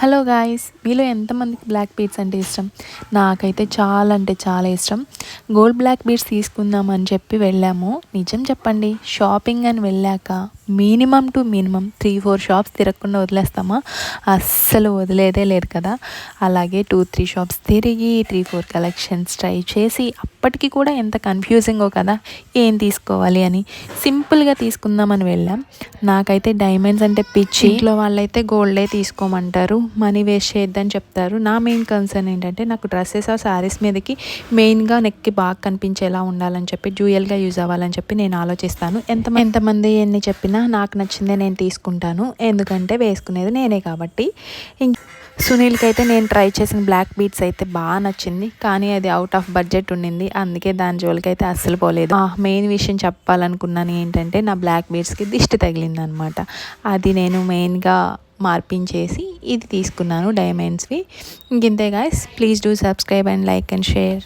Hello guys మీలో ఎంతమందికి black beads అంటే ఇష్టం? నాకైతే చాలా అంటే చాలా ఇష్టం. గోల్డ్ బ్లాక్ బీడ్స్ తీసుకుందాం అని చెప్పి వెళ్ళాము. నిజం చెప్పండి షాపింగ్ అని వెళ్ళాక minimum two minimum three four shops తిరగకుండా వదిలేస్తామా? అస్సలు వదిలేదే లేదు కదా. అలాగే టూ త్రీ షాప్స్ తిరిగి త్రీ ఫోర్ కలెక్షన్స్ ట్రై చేసి అప్పటికి కూడా ఎంత కన్ఫ్యూజింగో కదా ఏం తీసుకోవాలి అని సింపుల్గా తీసుకుందామని వెళ్ళాం. నాకైతే డైమండ్స్ అంటే పిచ్చి. ఇంట్లో వాళ్ళైతే గోల్డే తీసుకోమంటారు మనీ వేస్ట్ చేయొద్దని చెప్తారు. నా మెయిన్ కన్సర్న్ ఏంటంటే నాకు డ్రెస్సెస్ ఆ శారీస్ మీదకి మెయిన్గా నెక్ నెక్కి బాగా కనిపించేలా ఉండాలని చెప్పి జ్యూయల్గా యూజ్ అవ్వాలని చెప్పి నేను ఆలోచిస్తాను. ఎంత ఎంతమంది ఎన్ని చెప్పినా నాకు నచ్చిందే నేను తీసుకుంటాను. ఎందుకంటే వేసుకునేది నేనే కాబట్టి. సునీల్కి అయితే నేను ట్రై చేసిన బ్లాక్ బీట్స్ అయితే బాగా నచ్చింది. కానీ అది అవుట్ ఆఫ్ బడ్జెట్ ఉండింది. అందుకే దాని జోలికి అయితే అస్సలు పోలేదు. మెయిన్ విషయం చెప్పాలనుకున్నాను ఏంటంటే నా బ్లాక్ బీట్స్కి దిష్టి తగిలింది అనమాట అది నేను మెయిన్గా మార్పించేసి ఇది తీసుకున్నాను డైమండ్స్వి. ఇంకింతే guys please do subscribe and like and share